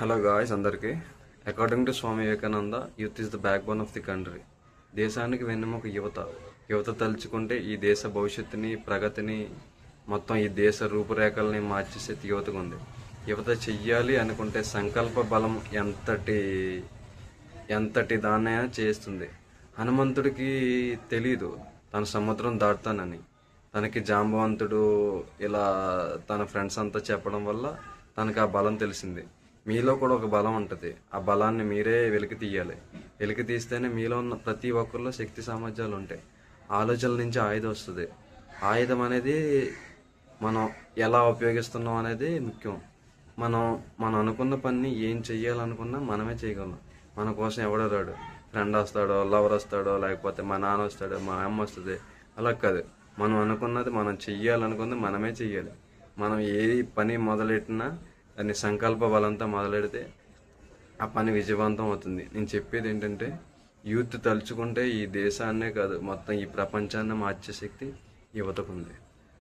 Hello guys అందరికీ. According to Swami Vivekananda youth is the backbone of the country దేశానికి వెన్నెముక యువత. యువత తలుచుకుంటే ఈ దేశ భవిష్యత్తుని ప్రగతిని మొత్తం ఈ దేశ రూపురేఖల్ని మార్చేసే యువతకు ఉంది. యువత చెయ్యాలి అనుకుంటే సంకల్ప బలం ఎంతటి ఎంతటి దాన్నైనా చేస్తుంది. హనుమంతుడికి తెలీదు. తన సముద్రం దాటుతానని. తనకి జాంబవంతుడు ఇలా తన ఫ్రెండ్స్ అంతా చెప్పడం వల్ల తనకి ఆ బలం తెలిసింది. మీలో కూడా ఒక బలం ఉంటుంది. ఆ బలాన్ని మీరే వెలికి తీయాలి. వెలికి తీస్తేనే మీలో ఉన్న ప్రతి ఒక్కరిలో శక్తి సామర్థ్యాలు ఉంటాయి. ఆలోచనల నుంచి ఆయుధం వస్తుంది. ఆయుధం అనేది మనం ఎలా ఉపయోగిస్తున్నాం అనేది ముఖ్యం. మనం మనం అనుకున్న పని ఏం చెయ్యాలనుకున్నా మనమే చేయగలం. మన కోసం ఎవడో రాడు. ఫ్రెండ్ వస్తాడో లవర్ వస్తాడో లేకపోతే మా నాన్న వస్తాడో మా అమ్మ వస్తుంది. అలా కాదు. మనం అనుకున్నది మనం చెయ్యాలనుకున్నది మనమే చెయ్యాలి. మనం ఏ పని మొదలెట్టినా దాన్ని సంకల్ప బలంతో మొదలెడితే ఆ పని విజయవంతం అవుతుంది. నేను చెప్పేది ఏంటంటే యూత్ తలుచుకుంటే ఈ దేశాన్నే కాదు మొత్తం ఈ ప్రపంచాన్ని మార్చే శక్తి యువతకు ఉంది